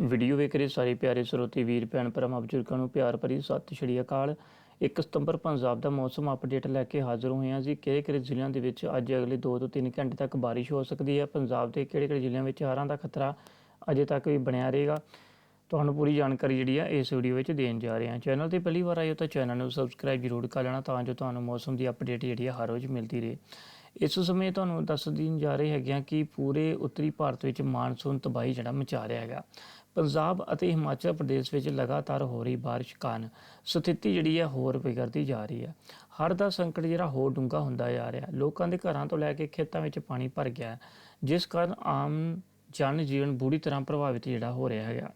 Video ਵੇਖ ਰਹੇ ਸਾਰੇ ਪਿਆਰੇ ਸਰੋਤੇ ਵੀਰ, ਭੈਣ ਭਰਾਵਾਂ, ਬਜ਼ੁਰਗਾਂ ਨੂੰ ਪਿਆਰ ਭਰੀ ਸਤਿ ਸ਼੍ਰੀ ਅਕਾਲ। 1 ਸਤੰਬਰ ਪੰਜਾਬ ਦਾ ਮੌਸਮ ਅਪਡੇਟ ਲੈ ਕੇ ਹਾਜ਼ਰ ਹੋਏ ਹਾਂ ਜੀ। ਕਿਹੜੇ ਕਿਹੜੇ ਜ਼ਿਲ੍ਹਿਆਂ ਦੇ ਵਿੱਚ ਅੱਜ ਅਗਲੇ 2 ਤੋਂ 3 ਘੰਟੇ ਤੱਕ ਬਾਰਿਸ਼ ਹੋ ਸਕਦੀ ਹੈ? ਪੰਜਾਬ ਦੇ ਕਿਹੜੇ ਕਿਹੜੇ ਜ਼ਿਲ੍ਹਿਆਂ ਵਿੱਚ ਹੜ੍ਹਾਂ ਦਾ ਖਤਰਾ ਅਜੇ ਤੱਕ ਵੀ ਬਣਿਆ ਰਹੇਗਾ? ਤੁਹਾਨੂੰ ਪੂਰੀ ਜਾਣਕਾਰੀ ਜਿਹੜੀ ਆ ਇਸ ਵੀਡੀਓ ਵਿੱਚ ਦੇਣ ਜਾ ਰਹੇ ਹਾਂ। ਚੈਨਲ ਤੇ ਪਹਿਲੀ ਵਾਰ ਆਏ ਹੋ ਤਾਂ ਚੈਨਲ ਨੂੰ ਸਬਸਕ੍ਰਾਈਬ ਜ਼ਰੂਰ ਕਰ ਲੈਣਾ ਤਾਂ ਜੋ ਤੁਹਾਨੂੰ ਮੌਸਮ ਦੀ ਅਪਡੇਟ ਜਿਹੜੀ ਆ ਹਰ ਰੋਜ਼ ਮਿਲਦੀ ਰਹੇ। ਇਸ ਸਮੇਂ ਤੁਹਾਨੂੰ ਦੱਸ ਦੇਣ ਜਾ ਰਹੇ ਹੈਗੇ ਹਾਂ ਕਿ ਪੂਰੇ ਉੱਤਰੀ ਭਾਰਤ ਵਿੱਚ ਮਾਨਸੂਨ ਤਬਾਹੀ ਜਿਹੜਾ ਮਚਾ ਰਿਹਾ ਹੈਗਾ। ਪੰਜਾਬ ਅਤੇ ਹਿਮਾਚਲ ਪ੍ਰਦੇਸ਼ ਵਿੱਚ ਲਗਾਤਾਰ ਹੋ ਰਹੀ ਬਾਰਿਸ਼ ਕਾਰਨ ਸਥਿਤੀ ਜਿਹੜੀ ਹੈ ਹੋਰ ਵਿਗੜਦੀ ਜਾ ਰਹੀ ਹੈ ਹੜ੍ਹ ਦਾ ਸੰਕਟ ਜਿਹੜਾ ਹੋਰ ਡੂੰਘਾ ਹੁੰਦਾ ਜਾ ਰਿਹਾ। ਲੋਕਾਂ ਦੇ ਘਰਾਂ ਤੋਂ ਲੈ ਕੇ ਖੇਤਾਂ ਵਿੱਚ ਪਾਣੀ ਭਰ ਗਿਆ ਹੈ, ਜਿਸ ਕਾਰਨ ਆਮ ਜਨ ਜੀਵਨ ਬੁਰੀ ਤਰ੍ਹਾਂ ਪ੍ਰਭਾਵਿਤ ਜਿਹੜਾ ਹੋ ਰਿਹਾ ਹੈਗਾ।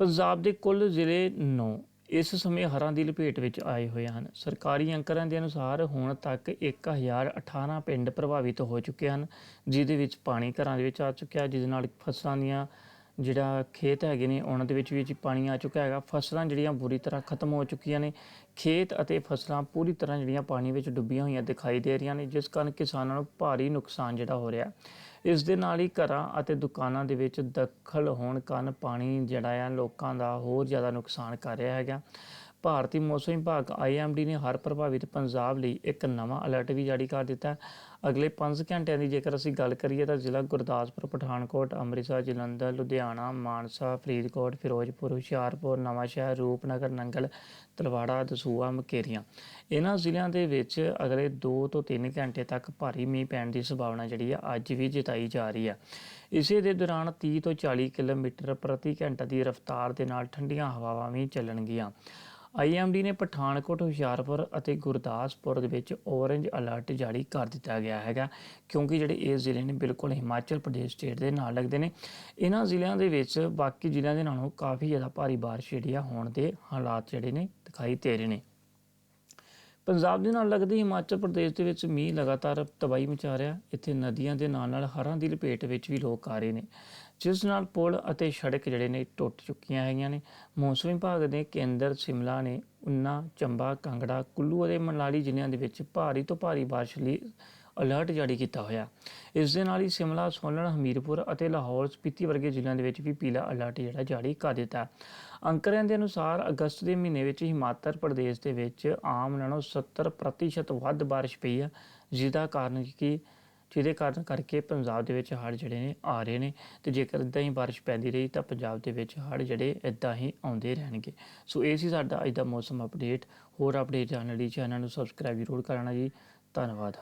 ਪੰਜਾਬ ਦੇ ਕੁੱਲ ਜ਼ਿਲ੍ਹੇ 9 ਇਸ ਸਮੇਂ ਹਰਾਂ ਦੀ ਲਪੇਟ ਵਿੱਚ ਆਏ ਹੋਏ ਹਨ। ਸਰਕਾਰੀ ਅੰਕੜਿਆਂ ਦੇ ਅਨੁਸਾਰ ਹੁਣ ਤੱਕ 1018 ਪਿੰਡ ਪ੍ਰਭਾਵਿਤ ਹੋ ਚੁੱਕੇ ਹਨ, ਜਿਹਦੇ ਵਿੱਚ ਪਾਣੀ ਘਰਾਂ ਦੇ ਵਿੱਚ ਆ ਚੁੱਕਿਆ, ਜਿਸ ਨਾਲ ਫਸਲਾਂ ਦੀਆਂ ਜਿਹੜਾ ਖੇਤ ਹੈਗੇ ਨੇ, ਉਹਨਾਂ ਦੇ ਵਿੱਚ ਵੀ ਪਾਣੀ ਆ ਚੁੱਕਾ ਹੈਗਾ। ਫਸਲਾਂ ਜਿਹੜੀਆਂ ਬੁਰੀ ਤਰ੍ਹਾਂ ਖਤਮ ਹੋ ਚੁੱਕੀਆਂ ਨੇ। ਖੇਤ ਅਤੇ ਫਸਲਾਂ ਪੂਰੀ ਤਰ੍ਹਾਂ ਜਿਹੜੀਆਂ ਪਾਣੀ ਵਿੱਚ ਡੁੱਬੀਆਂ ਹੋਈਆਂ ਦਿਖਾਈ ਦੇ ਰਹੀਆਂ ਨੇ, ਜਿਸ ਕਾਰਨ ਕਿਸਾਨਾਂ ਨੂੰ ਭਾਰੀ ਨੁਕਸਾਨ ਜਿਹੜਾ ਹੋ ਰਿਹਾ। ਇਸ ਦੇ ਨਾਲ ਹੀ ਘਰਾਂ ਅਤੇ ਦੁਕਾਨਾਂ ਦੇ ਵਿੱਚ ਦਖਲ ਹੋਣ ਕਾਰਨ ਪਾਣੀ ਜਿਹੜਾ ਆ, ਲੋਕਾਂ ਦਾ ਹੋਰ ਜ਼ਿਆਦਾ ਨੁਕਸਾਨ ਕਰ ਰਿਹਾ ਹੈਗਾ। ਭਾਰਤੀ ਮੌਸਮ ਵਿਭਾਗ ਆਈਐਮਡੀ ਨੇ ਹਰ ਪ੍ਰਭਾਵਿਤ ਪੰਜਾਬ ਲਈ ਇੱਕ ਨਵਾਂ ਅਲਰਟ ਵੀ ਜਾਰੀ ਕਰ ਦਿੱਤਾ ਅਗਲੇ 5 ਘੰਟਿਆਂ ਦੀ ਜੇਕਰ ਅਸੀਂ ਗੱਲ ਕਰੀਏ ਤਾਂ ਜ਼ਿਲ੍ਹਾ ਗੁਰਦਾਸਪੁਰ, ਪਠਾਨਕੋਟ, ਅੰਮ੍ਰਿਤਸਰ, ਜਲੰਧਰ, ਲੁਧਿਆਣਾ, ਮਾਨਸਾ, ਫਰੀਦਕੋਟ, ਫਿਰੋਜ਼ਪੁਰ, ਹੁਸ਼ਿਆਰਪੁਰ, ਨਵਾਂਸ਼ਹਿਰ, ਰੂਪਨਗਰ, ਨੰਗਲ, ਤਲਵਾੜਾ ਦਸੂਆ ਮਕੇਰੀਆਂ। ਇਹਨਾਂ ਜ਼ਿਲ੍ਹਿਆਂ ਦੇ ਵਿੱਚ ਅਗਲੇ 2 ਤੋਂ 3 ਘੰਟੇ ਤੱਕ ਭਾਰੀ ਮੀਂਹ ਪੈਣ ਦੀ ਸੰਭਾਵਨਾ ਜਿਹੜੀ ਆ ਅੱਜ ਵੀ ਜਤਾਈ ਜਾ ਰਹੀ ਹੈ ਇਸੇ ਦੇ ਦੌਰਾਨ 30 ਤੋਂ 40 ਕਿਲੋਮੀਟਰ ਪ੍ਰਤੀ ਘੰਟਾ ਦੀ ਰਫ਼ਤਾਰ ਦੇ ਨਾਲ ਠੰਡੀਆਂ ਹਵਾਵਾਂ ਵੀ ਚੱਲਣਗੀਆਂ। ਆਈਐਮਡੀ ਨੇ ਪਠਾਨਕੋਟ, ਹੁਸ਼ਿਆਰਪੁਰ ਅਤੇ ਗੁਰਦਾਸਪੁਰ ਦੇ ਵਿੱਚ ਔਰੇਂਜ ਅਲਰਟ ਜਾਰੀ ਕਰ ਦਿੱਤਾ ਗਿਆ ਹੈਗਾ, ਕਿਉਂਕਿ ਜਿਹੜੇ ਇਹ ਜ਼ਿਲ੍ਹੇ ਨੇ ਬਿਲਕੁਲ ਹਿਮਾਚਲ ਪ੍ਰਦੇਸ਼ ਸਟੇਟ ਦੇ ਨਾਲ ਲੱਗਦੇ ਨੇ। ਇਹਨਾਂ ਜ਼ਿਲ੍ਹਿਆਂ ਦੇ ਵਿੱਚ ਬਾਕੀ ਜ਼ਿਲ੍ਹਿਆਂ ਦੇ ਨਾਲੋਂ ਕਾਫੀ ਜ਼ਿਆਦਾ ਭਾਰੀ ਬਾਰਿਸ਼ ਜਿਹੜੀ ਆ ਹੋਣ ਦੇ ਹਾਲਾਤ ਜਿਹੜੇ ਨੇ ਦਿਖਾਈ ਦੇ ਰਹੇ ਨੇ। ਪੰਜਾਬ ਦੇ ਨਾਲ ਲੱਗਦੇ ਹਿਮਾਚਲ ਪ੍ਰਦੇਸ਼ ਦੇ ਵਿੱਚ ਮੀਂਹ ਲਗਾਤਾਰ ਤਬਾਹੀ ਮਚਾ ਰਿਹਾ। ਇੱਥੇ ਨਦੀਆਂ ਦੇ ਨਾਲ ਨਾਲ ਹਰਾਂ ਦੀ ਲਪੇਟ ਵਿੱਚ ਵੀ ਲੋਕ ਆ ਰਹੇ ਨੇ। ਜਿਸ ਨਾਲ ਪੁਲ ਅਤੇ ਸੜਕ ਜਿਹੜੇ ਨੇ ਟੁੱਟ ਚੁੱਕੀਆਂ ਹੈਗੀਆਂ ਨੇ। ਮੌਸਮ ਵਿਭਾਗ ਦੇ ਕੇਂਦਰ ਸ਼ਿਮਲਾ ਨੇ ਉਨਾ, ਚੰਬਾ, ਕਾਂਗੜਾ, ਕੁੱਲੂ ਅਤੇ ਮਨਾਲੀ ਜ਼ਿਲ੍ਹਿਆਂ ਦੇ ਵਿੱਚ ਭਾਰੀ ਤੋਂ ਭਾਰੀ ਬਾਰਿਸ਼ ਲਈ ਅਲਰਟ ਜਾਰੀ ਕੀਤਾ ਹੋਇਆ। ਇਸ ਦੇ ਨਾਲ ਹੀ ਸ਼ਿਮਲਾ, ਸੋਲਨ, ਹਮੀਰਪੁਰ ਅਤੇ ਲਾਹੌਰ ਸਪੀਤੀ ਵਰਗੇ ਜ਼ਿਲ੍ਹਿਆਂ ਦੇ ਵਿੱਚ ਵੀ ਪੀਲਾ ਅਲਰਟ ਜਿਹੜਾ ਜਾਰੀ ਕਰ ਦਿੱਤਾ ਅੰਕੜਿਆਂ ਦੇ ਅਨੁਸਾਰ ਅਗਸਤ ਦੇ ਮਹੀਨੇ ਵਿੱਚ ਹਿਮਾਚਲ ਪ੍ਰਦੇਸ਼ ਦੇ ਵਿੱਚ ਆਮ ਨਾਲੋਂ 70% ਵੱਧ ਬਾਰਿਸ਼ ਪਈ ਹੈ, ਜਿਹਦਾ ਕਾਰਨ ਕਿ ਜਿਹਦੇ ਕਾਰਨ ਕਰਕੇ ਪੰਜਾਬ ਦੇ ਵਿੱਚ ਹੜ੍ਹ ਜਿਹੜੇ ਨੇ ਆ ਰਹੇ ਨੇ ਤੇ ਜੇਕਰ ਇਦਾਂ ਹੀ ਬਾਰਿਸ਼ ਪੈਂਦੀ ਰਹੀ ਤਾਂ ਪੰਜਾਬ ਦੇ ਵਿੱਚ ਹੜ੍ਹ ਜਿਹੜੇ ਇਦਾਂ ਹੀ ਆਉਂਦੇ ਰਹਿਣਗੇ। ਸੋ ਇਹ ਸੀ ਸਾਡਾ ਅੱਜ ਦਾ ਮੌਸਮ ਅਪਡੇਟ ਹੋਰ ਅਪਡੇਟ ਜਾਣਨ ਲਈ ਚੈਨਲ ਨੂੰ ਸਬਸਕ੍ਰਾਈਬ ਜ਼ਰੂਰ ਕਰਨਾ ਜੀ। ਧੰਨਵਾਦ।